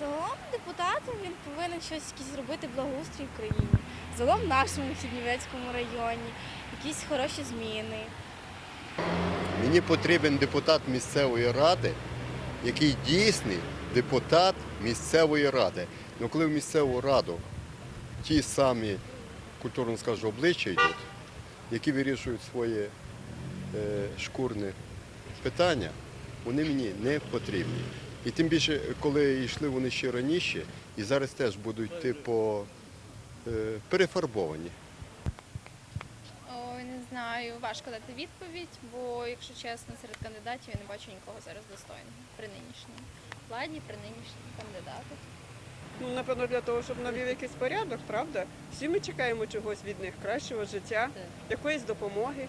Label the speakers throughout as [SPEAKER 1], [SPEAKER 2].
[SPEAKER 1] Загалом депутатом він повинен щось якісь зробити благоустрій в країні. Загалом в нашому Сіднівецькому районі, якісь хороші зміни.
[SPEAKER 2] Мені потрібен депутат місцевої ради, який дійсний депутат місцевої ради. Ну коли в місцеву раду ті самі, культурно скажу, обличчя йдуть, які вирішують своє е, шкурне питання, вони мені не потрібні. І тим більше, коли йшли вони ще раніше, і зараз теж будуть йти по е, перефарбовані.
[SPEAKER 3] Ой, не знаю, важко дати відповідь, бо, якщо чесно, серед кандидатів я не бачу нікого зараз достойного при нинішній владі, при нинішній кандидатах.
[SPEAKER 4] Ну, напевно, для того, щоб навів якийсь порядок, правда? Всі ми чекаємо чогось від них, кращого життя, якоїсь допомоги.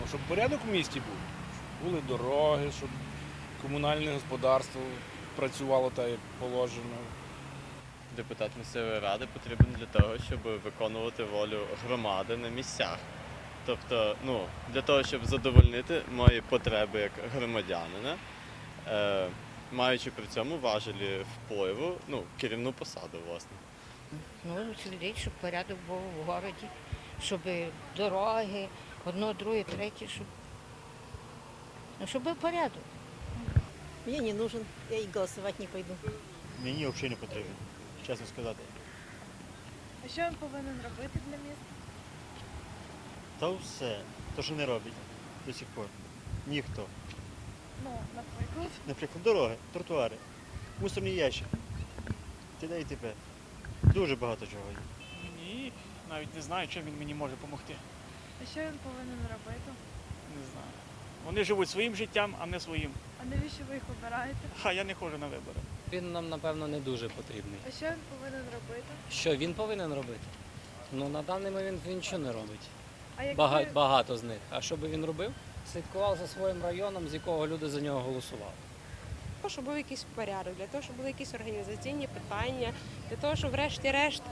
[SPEAKER 5] Ну, щоб порядок в місті був. Щоб були дороги, щоб комунальне господарство працювало так, як положено.
[SPEAKER 6] Депутат місцевої ради потрібен для того, щоб виконувати волю громади на місцях. Тобто, ну, для того, щоб задовольнити мої потреби як громадянина, е, маючи при цьому важелі впливу, ну, керівну посаду, власне.
[SPEAKER 7] Ну, слідить, щоб порядок був в городі, щоб дороги, одно, друге, третє, щоб, ну, щоб був порядок.
[SPEAKER 8] Мне не нужен, я и голосовать не пойду.
[SPEAKER 9] Мені взагалі не потрібен, чесно сказати.
[SPEAKER 1] А що він повинен робити для міста?
[SPEAKER 9] Та все, то що не робить до сих пор. Ніхто.
[SPEAKER 1] Ну, наприклад.
[SPEAKER 9] Наприклад, дороги, тротуари, мусорні ящики. Т.д. і т.п. Дуже багато чого є.
[SPEAKER 10] Ні, навіть не знаю, чим він мені може допомогти.
[SPEAKER 1] А що він повинен робити?
[SPEAKER 10] Вони живуть своїм життям, а не своїм.
[SPEAKER 1] А навіщо ви їх обираєте?
[SPEAKER 10] А я не ходжу на вибори.
[SPEAKER 11] Він нам, напевно, не дуже потрібний.
[SPEAKER 1] А що він повинен робити?
[SPEAKER 11] Що він повинен робити? Ну, на даний момент він нічого не робить.
[SPEAKER 1] А як
[SPEAKER 11] Бага,
[SPEAKER 1] ви-
[SPEAKER 11] Багато з них. А що би він робив? Слідкував за своїм районом, з якого люди за нього голосували.
[SPEAKER 12] Щоб був якийсь порядок, для того, щоб були якісь організаційні питання, для того, щоб врешті-решт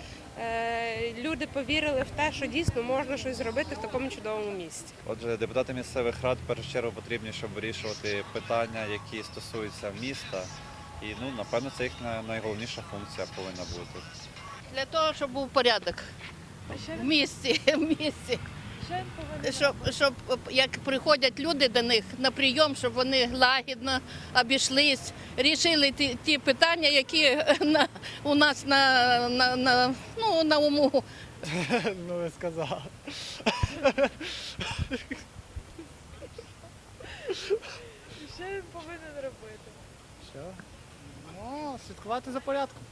[SPEAKER 12] е, люди повірили в те, що дійсно можна щось зробити в такому чудовому місці.
[SPEAKER 13] Отже, депутати місцевих рад в першу чергу потрібні, щоб вирішувати питання, які стосуються міста. І ну, напевно, це їхня найголовніша функція повинна бути.
[SPEAKER 7] Для того, щоб був порядок в місті, в місті. Щоб, щоб як приходять люди до них на прийом, щоб вони лагідно обійшлись, рішили ті, ті питання, які на, у нас на, на, на, ну, на уму.
[SPEAKER 9] Ну, ви сказав.
[SPEAKER 1] Що він повинен робити?
[SPEAKER 10] Що? Ну, слідкувати за порядком.